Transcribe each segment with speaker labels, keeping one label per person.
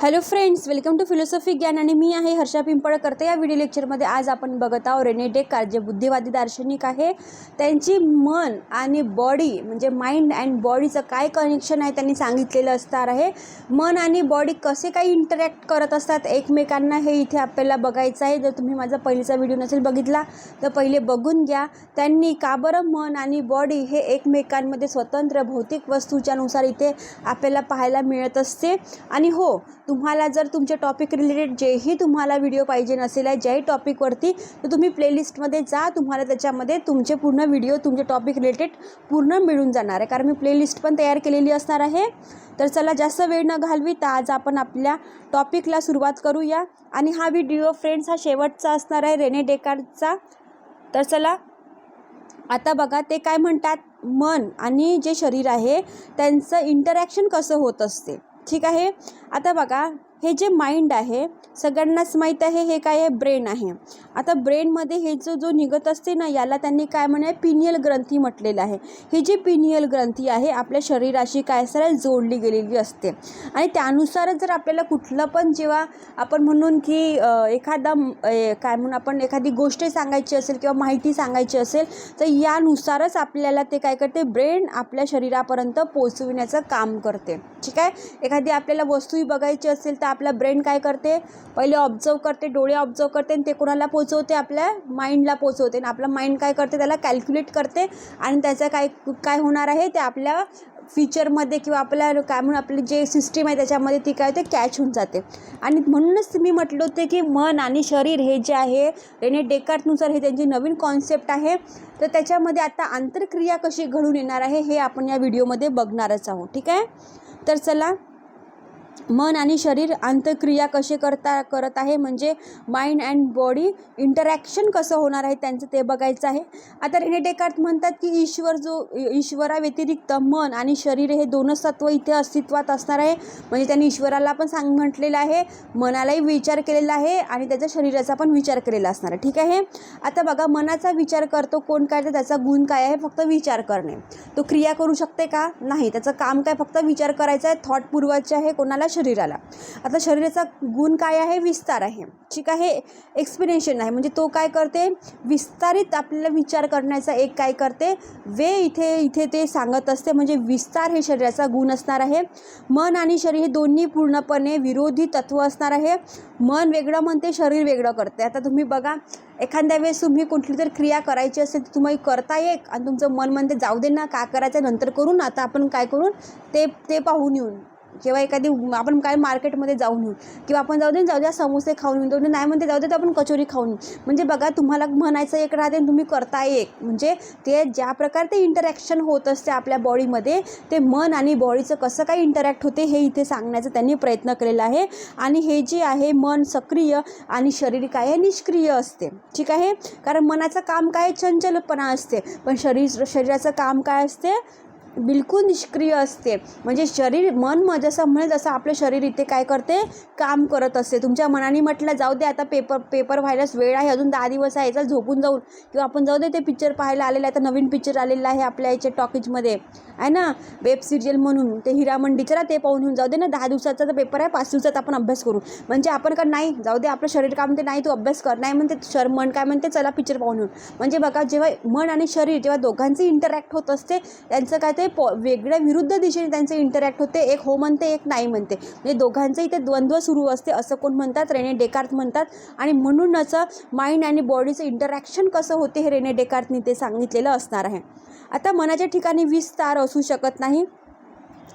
Speaker 1: Hello friends welcome to philosophy ज्ञान आणि मी आहे हर्षा पिंपळकर्ते. या व्हिडिओ लेक्चरमध्ये आज आपण बघत आहोत रेने डेकार जे बुद्धिवादी दार्शनिक आहे. त्यांची मन आणि बॉडी म्हणजे माइंड अँड बॉडीचं काय कनेक्शन आहे त्यांनी सांगितलेलं असणार आहे. मन आणि बॉडी कसे काही इंटरॅक्ट करत असतात एकमेकांना हे इथे आपल्याला बघायचं आहे. जर तुम्ही माझा पहिलीचा व्हिडिओ नसेल बघितला तर पहिले बघून घ्या. त्यांनी का बरं मन आणि बॉडी हे एकमेकांमध्ये स्वतंत्र भौतिक वस्तूच्यानुसार इथे आपल्याला पाहायला मिळत असते? आणि हो तुम्हाला जर तुमच्या टॉपिक रिलेटेड जेही तुम्हाला व्हिडिओ पाहिजे नसेल आहे ज्याही टॉपिकवरती तर तुम्ही प्लेलिस्टमध्ये जा तुम्हाला त्याच्यामध्ये तुमचे पूर्ण व्हिडिओ तुमचे टॉपिक रिलेटेड पूर्ण मिळून जाणार आहे. कारण मी प्लेलिस्ट पण तयार केलेली असणार आहे. तर चला जास्त वेळ न घालवी तर आज आपण आपल्या टॉपिकला सुरुवात करूया. आणि हा व्हिडिओ फ्रेंड्स हा शेवटचा असणार आहे रेने डेकारचा. तर चला आता बघा ते काय म्हणतात? मन आणि जे शरीर आहे त्यांचं इंटरॅक्शन कसं होत असते? ठीक आहे. आता बघा हे जे माइंड आहे सगळ्यांनाच माहीत आहे हे काय आहे? ब्रेन आहे. आता ब्रेनमध्ये हे जो जो निघत असते ना याला त्यांनी काय म्हणाय पिनियल ग्रंथी म्हटलेलं आहे. ही जी पिनियल ग्रंथी आहे आपल्या शरीराशी काय सर जोडली गेलेली असते. आणि त्यानुसारच जर आपल्याला कुठलं पण जेव्हा आपण म्हणून की एखादा ए, काय म्हणून आपण एखादी गोष्ट सांगायची असेल किंवा माहिती सांगायची असेल तर यानुसारच आपल्याला ते काय करते? ब्रेन आपल्या शरीरापर्यंत पोचविण्याचं काम करते. ठीक आहे? एखादी आपल्याला वस्तूही बघायची असेल तर आपला ब्रेन काय करते? पहिले ऑब्झर्व करते डोळे ऑब्झर्व करते आणि ते कोणाला पोचवते आपल्या माइंडला पोचवते आणि आपलं माइंड काय करते? त्याला कॅल्क्युलेट करते. आणि त्याचं काय काय होणार आहे? ते आपल्या फीचरमध्ये किंवा आपल्या काय म्हणून आपली जे सिस्टीम आहे त्याच्यामध्ये ती काय होते? कॅच होऊन जाते. आणि म्हणूनच मी म्हटलं होते की मन आणि शरीर हे जे आहे रेने डेकार्टनुसार हे त्यांची नवीन कॉन्सेप्ट आहे. तर त्याच्यामध्ये आता आंतरक्रिया कशी घडून येणार आहे हे आपण या व्हिडिओमध्ये बघणारच आहोत. ठीक आहे? तर चला मन आणि शरीर आंतरक्रिया कसे करता करत आहे? म्हणजे माइंड अँड बॉडी इंटरॅक्शन कसं होणार आहे त्यांचं ते बघायचं आहे. आता रेने डेकार्ट म्हणतात की ईश्वर जो ईश्वराव्यतिरिक्त मन आणि शरीर हे दोनच तत्व इथे अस्तित्वात असणार आहे. म्हणजे त्यांनी ईश्वराला पण सांग म्हटलेलं आहे मनालाही विचार केलेला आहे आणि त्याच्या शरीराचा पण विचार केलेला असणार आहे. ठीक आहे? आता बघा मनाचा विचार करतो कोण काय तर त्याचा गुण काय आहे? फक्त विचार करणे. तो क्रिया करू शकते का? नाही. त्याचं काम काय? फक्त विचार करायचा आहे. थॉट पूर्वाचे आहे. कोणाला शरीराला. आता शरीराचा गुण काय आहे? विस्तार आहे. ठीक आहे? एक्सप्लेनेशन आहे. म्हणजे तो काय करते? विस्तारित आपल्याला विचार करण्याचा एक काय करते? वे इथे इथे ते सांगत असते. म्हणजे विस्तार हे शरीराचा गुण असणार आहे. मन आणि शरीर हे दोन्ही पूर्णपणे विरोधी तत्व असणार आहे. मन वेगळं म्हणते शरीर वेगळं करते. आता तुम्ही बघा एखाद्या वेळेस तुम्ही कुठली तरी क्रिया करायची असेल तर तुम्ही करता एक. आणि तुमचं मन म्हणते जाऊ दे ना का करायचं? नंतर करून आता आपण काय करून? ते ते पाहून येऊन. किंवा एखादी आपण काय मार्केटमध्ये जाऊन येऊ किंवा आपण जाऊ दे जाऊ द्या समोसे खाऊन येऊ दे नाही म्हणते जाऊ दे तर आपण कचोरी खाऊन येऊ. म्हणजे बघा तुम्हाला म्हणायचं एक राहते आणि तुम्ही करता एक. म्हणजे ते ज्या प्रकारे ते इंटरॅक्शन होत असते आपल्या बॉडीमध्ये ते मन आणि बॉडीचं कसं काय इंटरॅक्ट होते हे इथे सांगण्याचा त्यांनी प्रयत्न केलेला आहे. आणि हे जे आहे मन सक्रिय आणि शरीर काय आहे निष्क्रिय असते. ठीक आहे? कारण मनाचं काम काय? आहे? चंचलपणा असते. पण शरीर शरीराचं काम काय असते? बिलकुल निष्क्रिय असते. म्हणजे शरीर मन मग जसं म्हणेल तसं आपलं शरीर इथे काय करते? काम करत असते. तुमच्या मनाने म्हटलं जाऊ दे आता पेपर पेपर व्हायलाच वेळ आहे. अजून दहा दिवस आहे. चल झोपून जाऊन किंवा आपण जाऊ दे ते पिक्चर पाहायला आलेलं आहे आता नवीन पिक्चर आलेलं आहे आपल्या याच्या टॉकीजमध्ये आहे ना? वेब सिरियल म्हणून. ते हिरामंडी चला ते पाहून येऊन जाऊ दे ना. दहा दिवसाचा तर पेपर आहे. पाच दिवसात आपण अभ्यास करू. म्हणजे आपण का नाही? जाऊ दे आपलं शरीर काय म्हणते? नाही तू अभ्यास कर. नाही म्हणते शर मन काय म्हणते? चला पिक्चर पाहून येऊन म्हणजे बघा जेव्हा मन आणि शरीर जेव्हा दोघांचे इंटरॅक्ट होत असते त्यांचं काय ते पॉ वेगळ्या विरुद्ध दिशेने त्यांचे इंटरॅक्ट होते. एक हो म्हणते एक नाही म्हणते. म्हणजे दोघांचं इथे द्वंद्व सुरू असते असं कोण म्हणतात? रेने डेकार्थ म्हणतात. आणि म्हणूनच माइंड आणि बॉडीचं इंटरॅक्शन कसं होते हे रेने डेकार्थनी ते सांगितलेलं असणार आहे. आता मनाच्या ठिकाणी विस्तार असू शकत नाही.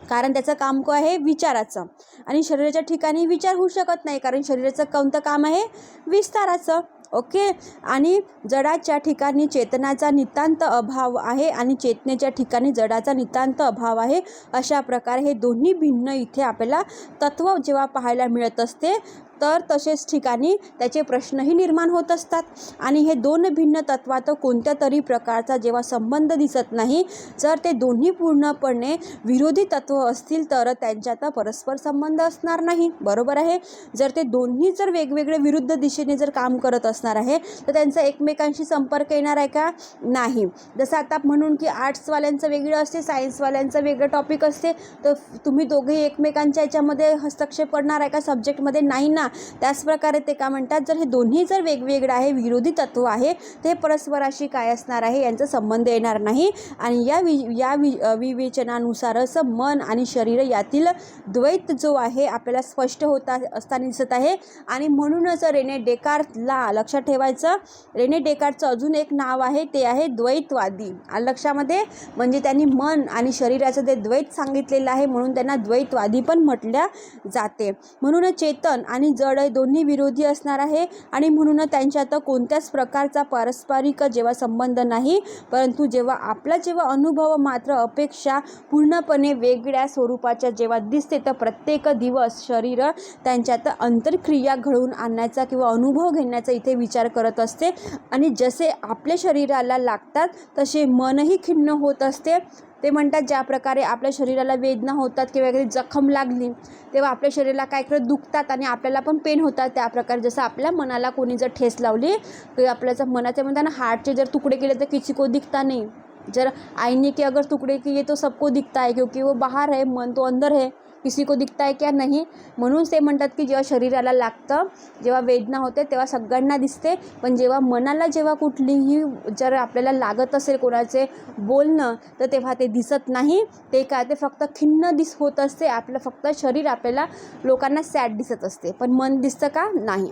Speaker 1: कारण त्याचं काम काय आहे विचाराचं. आणि शरीराच्या ठिकाणी विचार होऊ शकत नाही कारण शरीराचं कोणतं काम आहे? विस्ताराचं. ओके? आणि जडाच्या ठिकाणी चेतनाचा नितांत अभाव आहे आणि चेतनेच्या ठिकाणी जडाचा नितांत अभाव आहे. अशा प्रकारे हे दोन्ही भिन्न इथे आपल्याला तत्व जेव्हा पाहायला मिळत असते तर तसेच ठिकाणी त्याचे प्रश्नही निर्माण होत असतात. आणि हे दोन भिन्न तत्वात कोणत्या तरी प्रकारचा जेव्हा संबंध दिसत नाही जर ते दोन्ही पूर्णपणे विरोधी तत्व असतील तर त्यांच्यात परस्पर संबंध असणार नाही. बरोबर आहे? जर ते दोन्ही जर वेगवेगळे विरुद्ध दिशेने जर काम करत असणार आहे तर त्यांचा एकमेकांशी संपर्क येणार आहे का? नाही. जसं आता म्हणून की आर्ट्सवाल्यांचं वेगळं असते सायन्सवाल्यांचं वेगळं टॉपिक असते तर तुम्ही दोघेही एकमेकांच्या याच्यामध्ये हस्तक्षेप करणार आहे का? सब्जेक्टमध्ये नाही ना. त्याचप्रकारे ते का म्हणतात जर हे दोन्ही जर वेगवेगळं आहे विरोधी तत्व आहे ते परस्पराशी काय असणार आहे यांचा संबंध येणार नाही. आणि या वि या वि विवेचनानुसारच मन आणि शरीर यातील द्वैत जो आहे आपल्याला स्पष्ट होता असताना दिसत आहे. आणि म्हणूनच रेने डेकार्टला लक्षात ठेवायचं रेने डेकार्टचं अजून एक नाव आहे ते आहे द्वैतवादी. आलं लक्षामध्ये म्हणजे त्यांनी मन आणि शरीराचं ते द्वैत सांगितलेलं आहे म्हणून त्यांना द्वैतवादी पण म्हटल्या जाते. म्हणून चेतन आणि जड आहे दोन्ही विरोधी असणार आहे. आणि म्हणून त्यांच्यात कोणत्याच प्रकारचा पारस्परिक जेव्हा संबंध नाही परंतु जेव्हा आपला जेव्हा अनुभव मात्र अपेक्षा पूर्णपणे वेगळ्या स्वरूपाच्या जेव्हा दिसते तर प्रत्येक दिवस शरीर त्यांच्यात अंतरक्रिया घडवून आणण्याचा किंवा अनुभव घेण्याचा इथे विचार करत असते. आणि जसे आपल्या शरीराला लागतात तसे मनही खिन्न होत असते. ते म्हणतात ज्या प्रकारे आपल्या शरीराला वेदना होतात किंवा एखादी जखम लागली तेव्हा आपल्या शरीराला काय करत दुखतात आणि आपल्याला पण पेन होतात त्या प्रकारे. जसं आपल्या मनाला कोणी जर ठेस लावली तर आपल्याचं मनाचं म्हणतात ना हार्टचे जर तुकडे केले तर किसी को दिखता नाही. जर आईने की अगर तुकडे की ये तो सबको दिखता है क्योंकि वो बाहर है मन तो अंदर है किसी को दिखता है क्या? नाही। म्हणून ते म्हणतात की जेव्हा शरीराला लागतं जेव्हा वेदना होते तेव्हा सगळ्यांना दिसते. पण जेव्हा मनाला जेव्हा कुठलीही जर आपल्याला लागत असेल कोणाचे बोलणं तर तेव्हा ते दिसत नाही. ते काय? ते फक्त खिन्न दिस होत असते. आपलं फक्त शरीर आपल्याला लोकांना सॅड दिसत असते. पण मन दिसतं का? नाही.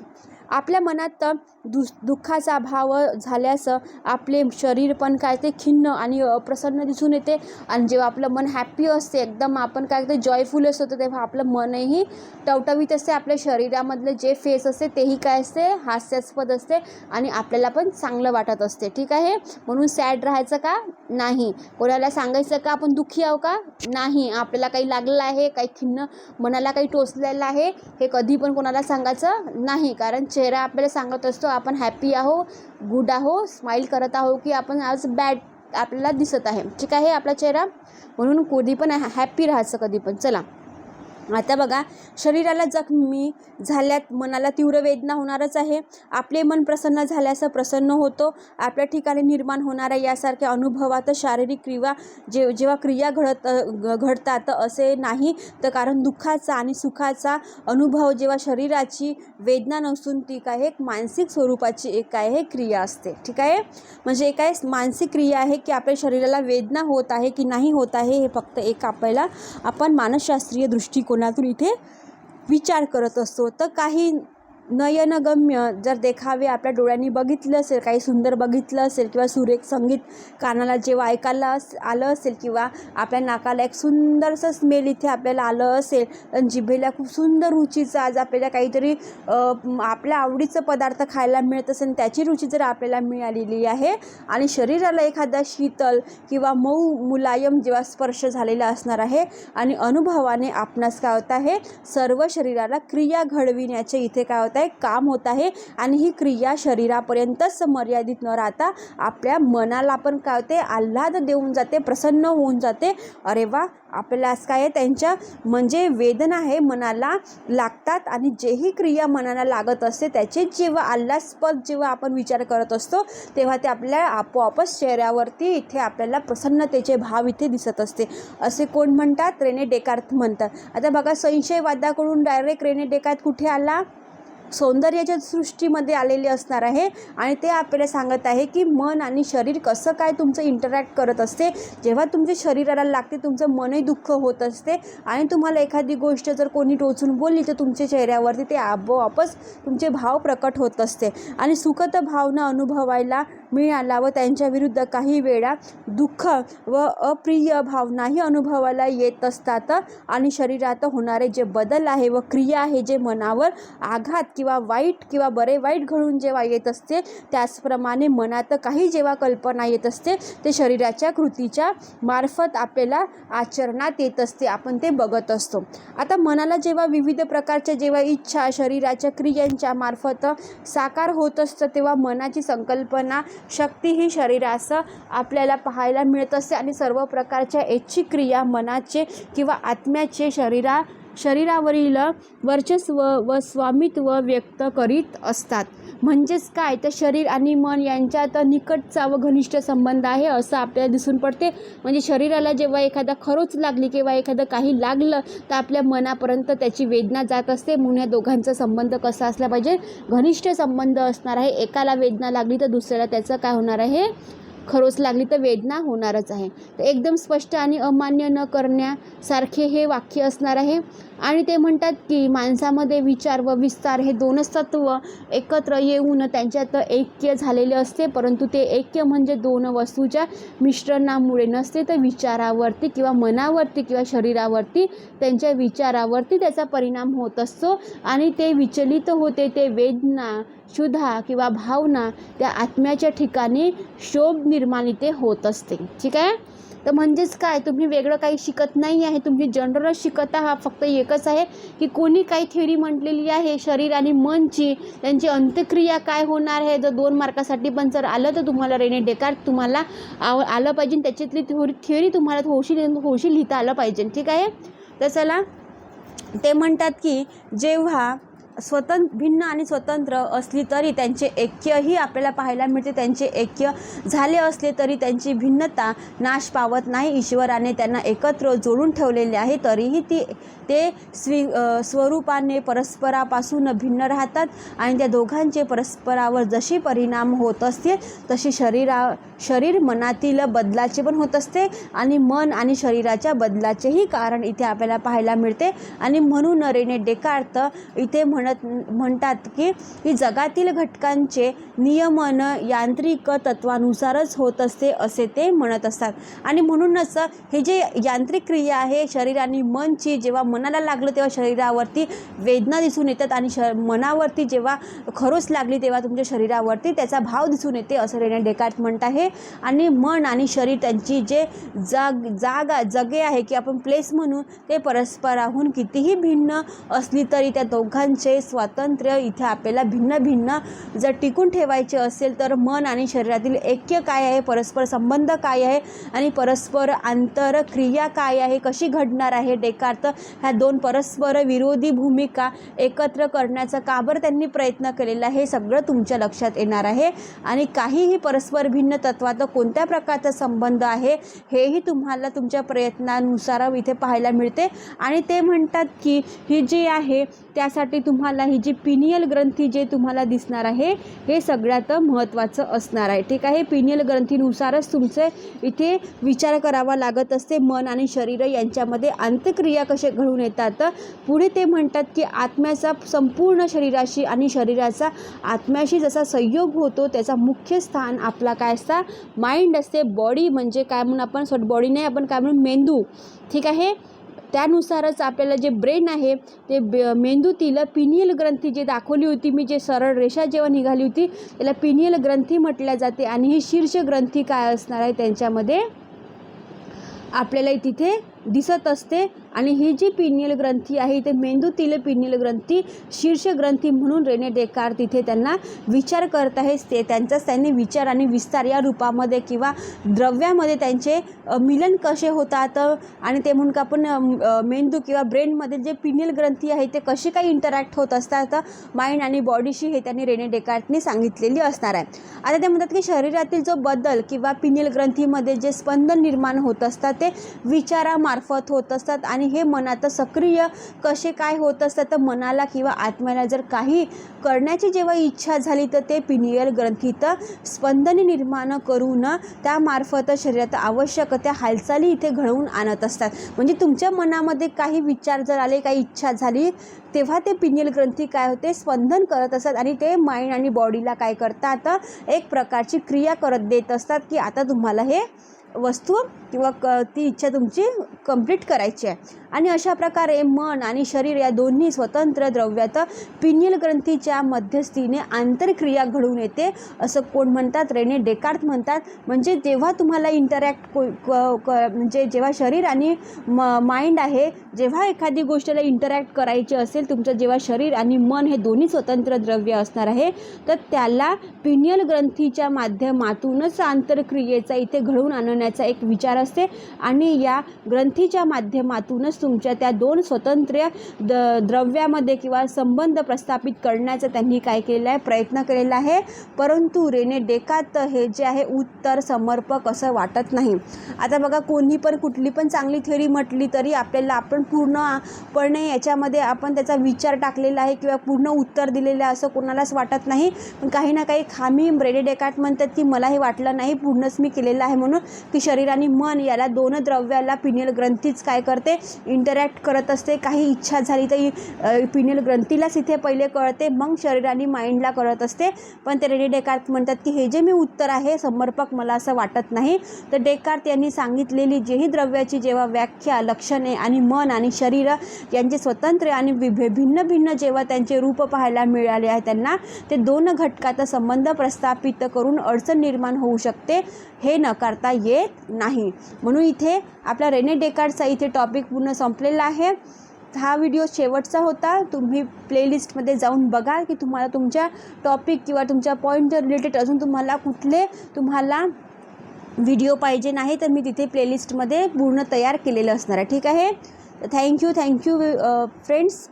Speaker 1: आपल्या मनात दु दुःखाचा भाव झाल्यास आपले शरीर पण काय ते खिन्न आणि अप्रसन्न दिसून येते. आणि जेव्हा आपलं मन हॅप्पी असते एकदम आपण काय ते जॉयफुल असतो तर तेव्हा आपलं मनही टवटवीत असते. आपल्या शरीरामधलं जे फेस असते तेही काय असते? हास्यास्पद असते आणि आपल्याला पण चांगलं वाटत असते. ठीक आहे? म्हणून सॅड राहायचं का? नाही. कोणाला सांगायचं का आपण दुःखी आहो का? नाही. आपल्याला काही लागलेलं आहे काही खिन्न मनाला काही टोचलेलं आहे हे कधी पण कोणाला सांगायचं नाही. कारण चे चेहरा आपल्याला सांगत असतो आपण हॅपी आहो गुड आहो स्माईल करत आहो की आपण आज बॅड आपल्याला दिसत आहे. ठीक आहे आपला चेहरा म्हणून कधी पण हॅपी राहायचं कधी पण. चला. आता बघा शरीराला जखमी झाल्यात मनाला तीव्र वेदना होणारच आहे. आपले मन प्रसन्न झाल्यास प्रसन्न होतो. आपल्या ठिकाणी निर्माण होणाऱ्या यासारख्या अनुभवात शारीरिक क्रिया जे जेव्हा क्रिया घडत घडतात असे नाही तर कारण दुःखाचा आणि सुखाचा अनुभव जेव्हा शरीराची वेदना नसून ती काय एक मानसिक स्वरूपाची एक काय आहे? क्रिया असते. ठीक आहे? म्हणजे एक काय मानसिक क्रिया आहे की आपल्या शरीराला वेदना होत आहे की नाही होत आहे हे फक्त एक आपल्याला आपण मानसशास्त्रीय दृष्टिकोन दृष्टिकोनातून इथे विचार करत असतो. तर काही नयनगम्य जर देखावे आपल्या डोळ्यांनी बघितलं असेल काही सुंदर बघितलं असेल किंवा सुरेख संगीत कानाला जेव्हा ऐकायला अस आलं असेल किंवा आपल्या नाकाला एक सुंदरसं स्मेल इथे आपल्याला आलं असेल आणि जिभेला खूप सुंदर रुचीचं आज आपल्याला काहीतरी आपल्या आवडीचं पदार्थ खायला मिळत असेल त्याची रुची जर आपल्याला मिळालेली आहे आणि शरीराला एखादा शीतल किंवा मऊ मुलायम जेव्हा स्पर्श झालेला असणार आहे आणि अनुभवाने आपणास काय होत आहे सर्व शरीराला क्रिया घडविण्याचे इथे काय होतं आहे काम होत आहे आणि ही क्रिया शरीरापर्यंतच मर्यादित न राहता आपल्या मनाला पण काय होते आल्हाद देऊन जाते प्रसन्न होऊन जाते. अरे वा आपल्याला असं काय आहे? त्यांच्या म्हणजे वेदना आहे मनाला लागतात आणि जेही क्रिया मनाला लागत असते त्याचे जेव्हा आल्हास्पद जेव्हा आपण विचार करत असतो तेव्हा ते आपल्या आपोआपच चेहऱ्यावरती इथे आपल्याला प्रसन्नतेचे भाव इथे दिसत असते. असे कोण म्हणतात? रेने डेकार्थ म्हणतात. आता बघा संशयवादाकडून डायरेक्ट रेने डेकार्थ कुठे आला? सौंदर्याच्या सृष्टीमध्ये आलेले असणार आहे. आणि ते आपल्याला सांगत आहे की मन आणि शरीर कसं काय तुमचं इंटरॅक्ट करत असते. जेव्हा तुमच्या शरीराला लागते तुमचं मनही दुःख होत असते. आणि तुम्हाला एखादी गोष्ट जर कोणी टोचून बोलली तर तुमच्या चेहऱ्यावरती ते आपोआपच तुमचे भाव प्रकट होत असते. आणि सुखद भावना अनुभवायला मिळाला व त्यांच्या विरुद्ध काही वेळा दुःख व अप्रिय भावनाही अनुभवाला येत असतात. आणि शरीरात होणारे जे बदल आहे व क्रिया आहे जे मनावर आघात किंवा वाईट किंवा बरे वाईट घडून जेव्हा येत असते त्याचप्रमाणे मनात काही जेव्हा कल्पना येत असते ते शरीराच्या कृतीच्या मार्फत आपल्याला आचरणात येत असते. आपण ते बघत असतो. आता मनाला जेव्हा विविध प्रकारच्या जेव्हा इच्छा शरीराच्या क्रियांच्या मार्फत साकार होत असतं तेव्हा मनाची संकल्पना शक्ती ही शरीरास आपल्याला पाहायला मिळत असते आणि सर्व प्रकारच्या ऐच्छिक क्रिया मनाचे किंवा आत्म्याचे शरीरा शरीरावरील वर्चस्व व स्वामित्व व्यक्त करीत असतात. म्हणजेच काय? तर शरीर आणि मन यांच्यात निकटचा व घनिष्ठ संबंध आहे असं आपल्याला दिसून पडते. म्हणजे शरीराला जेव्हा एखादा खरोच लागली किंवा एखादं काही लागलं तर आपल्या मनापर्यंत त्याची वेदना जात असते. म्हणून या दोघांचा संबंध कसा असला पाहिजे? घनिष्ठ संबंध असणार आहे. एकाला वेदना लागली तर दुसऱ्याला त्याचं काय होणार आहे? खरोच लागली तर वेदना होणारच आहे. तर एकदम स्पष्ट आणि अमान्य न करण्यासारखे हे वाक्य असणार आहे. आणि ते म्हणतात की माणसामध्ये विचार व विस्तार हे दोनच तत्व एकत्र येऊन त्यांच्यात ऐक्य झालेले असते. परंतु ते ऐक्य म्हणजे दोन वस्तूच्या मिश्रणामुळे नसते. तर विचारावरती किंवा मनावरती किंवा शरीरावरती त्यांच्या विचारावरती त्याचा परिणाम होत असतो. आणि ते विचलित होते. ते वेदना क्षुधा किंवा भावना त्या आत्म्याच्या ठिकाणी शोभ निर्माण इथे होत असते. ठीक आहे? तर म्हणजेच काय? तुम्ही वेगळं काही शिकत नाही आहे. तुम्ही जनरल शिकत आहात. फक्त एकच आहे की कोणी काही थेअरी म्हटलेली आहे शरीर आणि मनची त्यांची अंत्यक्रिया काय होणार आहे? जर दोन मार्कासाठी पण जर आलं तर तुम्हाला रेने डेकार तुम्हाला आव आलं पाहिजे. त्याच्यातली थोडी थिअरी तुम्हाला थोडीशी थोडीशी लिहिता आलं पाहिजे. ठीक आहे? तर चला ते म्हणतात की जेव्हा स्वतंत्र भिन्न आणि स्वतंत्र असली तरी त्यांचे ऐक्यही आपल्याला पाहायला मिळते. त्यांचे ऐक्य झाले असले तरी त्यांची भिन्नता नाश पावत नाही. ईश्वराने त्यांना एकत्र जोडून ठेवलेले आहे तरीही ती ते स्वी स्वरूपाने परस्परापासून भिन्न राहतात आणि त्या दोघांचे परस्परावर जशी परिणाम होत असतील तशी शरीरा शरीर मनातील बदलाचे पण होत असते आणि मन आणि शरीराच्या बदलाचेही कारण इथे आपल्याला पाहायला मिळते. आणि म्हणून रेने डेकार्त इथे म्हण म्हणत म्हणतात की ही जगातील घटकांचे नियमन यांत्रिक तत्वानुसारच होत असते असे ते म्हणत असतात. आणि म्हणूनच हे जे यांत्रिक क्रिया आहे शरीर आणि मनची जेव्हा मनाला लागलं तेव्हा शरीरावरती वेदना दिसून येतात आणि श मनावरती जेव्हा खरोच लागली तेव्हा तुमच्या शरीरावरती त्याचा भाव दिसून येते असं रेने डेकार्ट म्हणत आहे. आणि मन आणि शरीर त्यांची जे जाग जागा जगे आहे की आपण प्लेस म्हणू ते परस्पराहून कितीही भिन्न असली तरी त्या दोघांचे स्वातंत्र्य इथे आपल्याला भिन्न भिन्न जर टिकून ठेवायचे असेल तर मन आणि शरीरातील ऐक्य काय आहे? परस्पर संबंध काय आहे? आणि परस्पर आंतरक्रिया काय आहे? कशी घडणार आहे? डेकार्त ह्या दोन परस्पर विरोधी भूमिका एकत्र करण्याचा का बरं त्यांनी प्रयत्न केलेला हे सगळं तुमच्या लक्षात येणार आहे. आणि काहीही परस्पर भिन्न तत्वात कोणत्या प्रकारचा संबंध आहे? हेही तुम्हाला तुमच्या प्रयत्नानुसार इथे पाहायला मिळते. आणि ते म्हणतात की ही जी आहे त्यासाठी तुम्हाला ही जी पिनियल ग्रंथी जे तुम्हाला दिसणार आहे हे सगळ्यात महत्त्वाचं असणार आहे. ठीक आहे? पिनियल ग्रंथीनुसारच तुमचे इथे विचार करावा लागत असते. मन आणि शरीर यांच्यामध्ये अंत्यक्रिया कसे घडून येतात? पुढे ते म्हणतात की आत्म्याचा संपूर्ण शरीराशी आणि शरीराचा आत्म्याशी जसा संयोग होतो त्याचा मुख्य स्थान आपला काय असता? माइंड असते. बॉडी म्हणजे काय म्हणून आपण सॉरी बॉडी नाही आपण काय म्हणून मेंदू. ठीक आहे? त्यानुसारच आपल्याला जे ब्रेन आहे ते ब मेंदूतील पिनियल ग्रंथी जे दाखवली होती मी जे सरळ रेषा जेव्हा निघाली होती त्याला पिनियल ग्रंथी म्हटल्या जाते आणि ही शीर्ष ग्रंथी काय असणार आहे त्यांच्यामध्ये आपल्याला तिथे दिसत असते. आणि ही जी पिनियल ग्रंथी आहे ते मेंदूतील पिनियल ग्रंथी शीर्ष ग्रंथी म्हणून रेने डेकार तिथे त्यांना विचार करत आहे ते त्यांचाच त्यांनी विचार आणि विस्तार या रूपामध्ये किंवा द्रव्यामध्ये त्यांचे मिलन कसे होतात आणि ते म्हणून का आपण मेंदू किंवा ब्रेनमध्ये जे पिनियल ग्रंथी आहे ते कसे काही इंटरॅक्ट होत असतात माइंड आणि बॉडीशी हे त्यांनी रेने डेकार्टने सांगितलेली असणार आहे. आता ते म्हणतात की शरीरातील जो बदल किंवा पिनियल ग्रंथीमध्ये जे स्पंदन निर्माण होत असतात ते विचारामार्फत होत असतात आणि आणि हे मनात सक्रिय कसे काय होत असतात तर मनाला किंवा आत्म्याला जर काही करण्याची जेव्हा इच्छा झाली तर ते पिनियल ग्रंथीत स्पंदने निर्माण करून त्यामार्फत शरीरात आवश्यक त्या हालचाली इथे घडवून आणत असतात. म्हणजे तुमच्या मनामध्ये काही विचार जर आले काही इच्छा झाली तेव्हा ते पिनियल ग्रंथी काय होते? स्पंदन करत असतात आणि ते माइंड आणि बॉडीला काय करतात? एक प्रकारची क्रिया करत देत असतात की आता तुम्हाला हे वस्तू किंवा क ती इच्छा तुमची कंप्लीट करायची आहे. आणि अशा प्रकारे मन आणि शरीर या दोन्ही स्वतंत्र द्रव्यात पिनियल ग्रंथीच्या मध्यस्थीने आंतरक्रिया घडून येते असं कोण म्हणतात? रेने डेकार्थ म्हणतात. म्हणजे जेव्हा तुम्हाला इंटरॅक्ट म्हणजे जेव्हा शरीर आणि म माइंड आहे जेव्हा एखादी गोष्टीला इंटरॅक्ट करायची असेल तुमचं जेव्हा शरीर आणि मन हे दोन्ही स्वतंत्र द्रव्य असणार आहे तर त्याला पिनियल ग्रंथीच्या माध्यमातूनच आंतरक्रियेचा इथे घडवून करण्याचा एक विचार असते. आणि या ग्रंथीच्या माध्यमातूनच तुमच्या त्या दोन स्वतंत्र द द्रव्यामध्ये किंवा संबंध प्रस्थापित करण्याचा त्यांनी काय केलेला आहे प्रयत्न केलेला आहे. परंतु रेने डेकात हे जे आहे उत्तर समर्पक असं वाटत नाही. आता बघा कोणी पण कुठली पण चांगली थेरी म्हटली तरी आपल्याला आपण पूर्णपणे याच्यामध्ये आपण त्याचा विचार टाकलेला आहे किंवा पूर्ण उत्तर दिलेलं आहे असं कोणालाच वाटत नाही. पण काही ना काही खामी रेने डेकाट म्हणतात की मला हे वाटलं नाही पूर्णच मी केलेलं आहे म्हणून की शरीर आणि मन याला दोन द्रव्याला पिनियल ग्रंथीच काय करते? इंटरॅक्ट करत असते. काही इच्छा झाली तर पिनियल ग्रंथीलाच इथे पहिले कळते. मग शरीर आणि माइंडला कळत असते. पण ते रेडी डेकार्त म्हणतात की हे जे मी उत्तर आहे समर्पक मला असं वाटत नाही. तर डेकार्त यांनी सांगितलेली जेही द्रव्याची जेव्हा व्याख्या लक्षणे आणि मन आणि शरीर यांचे स्वतंत्र आणि विभे भिन्न भिन्न जेव्हा त्यांचे रूप पाहायला मिळाले आहे त्यांना ते दोन घटकाचा संबंध प्रस्थापित करून अडचण निर्माण होऊ शकते. हे नकारता येत नाही. म्हणून इथे आपला रेने डेकार्डचा इथे टॉपिक पूर्ण संपलेला आहे. हा व्हिडिओ शेवटचा होता. तुम्ही प्लेलिस्टमध्ये जाऊन बघा की तुम्हाला तुमच्या टॉपिक किंवा तुमच्या पॉईंट रिलेटेड अजून तुम्हाला कुठले तुम्हाला व्हिडिओ पाहिजे नाही तर मी तिथे प्लेलिस्टमध्ये पूर्ण तयार केलेलं असणार आहे. ठीक आहे? Thank you thank you friends